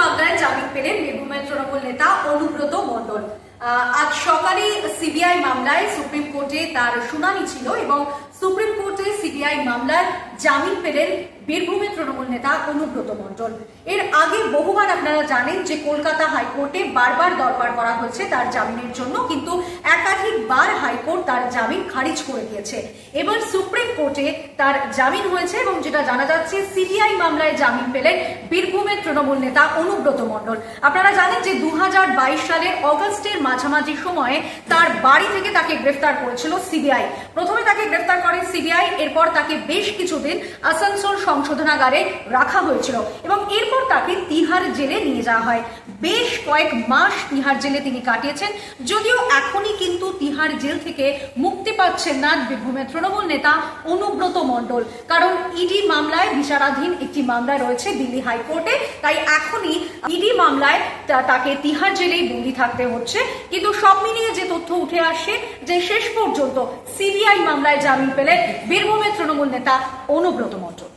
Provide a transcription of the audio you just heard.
মামলায় জামিন পেলেন বীরভূমের তৃণমূল নেতা অনুব্রত মণ্ডল। আজ সকালে সিবিআই মামলায় সুপ্রিম কোর্টে তার শুনানি ছিল এবং সুপ্রিম কোর্টে সিবিআই মামলার জামিন পেলেন বীরভূমের তৃণমূল নেতা অনুব্রত মণ্ডল। এর আগে বহুবার আপনারা জানেন যে কলকাতা হাইকোর্টে বারবার দরবার করা হয়েছে তার জামিনের জন্য, কিন্তু একাধিকবার হাইকোর্ট তার জামিন খারিজ করে দিয়েছে। এবার সুপ্রিম কোর্টে তার জামিন হয়েছে এবং যেটা জানা যাচ্ছে, সিবিআই মামলায় জামিন পেলেন বীরভূমের তৃণমূল নেতা অনুব্রত মণ্ডল। আপনারা জানেন যে দু সালের অগস্টের মাঝামাঝি সময়ে তার বাড়ি থেকে তাকে গ্রেফতার করেছিল সিবিআই। প্রথমে তাকে গ্রেফতার করে সিবিআই, এরপর তাকে বেশ কিছুদিন আসানসোল সংশোধনাগারে রাখা হয়েছিল এবং এরপর তাকে তিহার জেলে নিয়ে যাওয়া হয়। বেশ কয়েক মাস তিহার জেলে তিনি কাটিয়েছেন, যদিও এখনই কিন্তু তিহার জেল থেকে মুক্তি পাচ্ছেন না বীরভূমের তৃণমূল নেতা অনুব্রত মণ্ডল। কারণ ইডি মামলায় বিচারাধীন একটি মামলা রয়েছে দিল্লি হাইকোর্টে, তাই এখনই ইডি মামলায় তাকে তিহার জেলেই বন্দি থাকতে হচ্ছে। কিন্তু সব মিলিয়ে যে তথ্য উঠে আসে যে শেষ পর্যন্ত সিবিআই মামলায় জামিন পেলেন বীরভূমের তৃণমূল নেতা অনুব্রত মণ্ডল।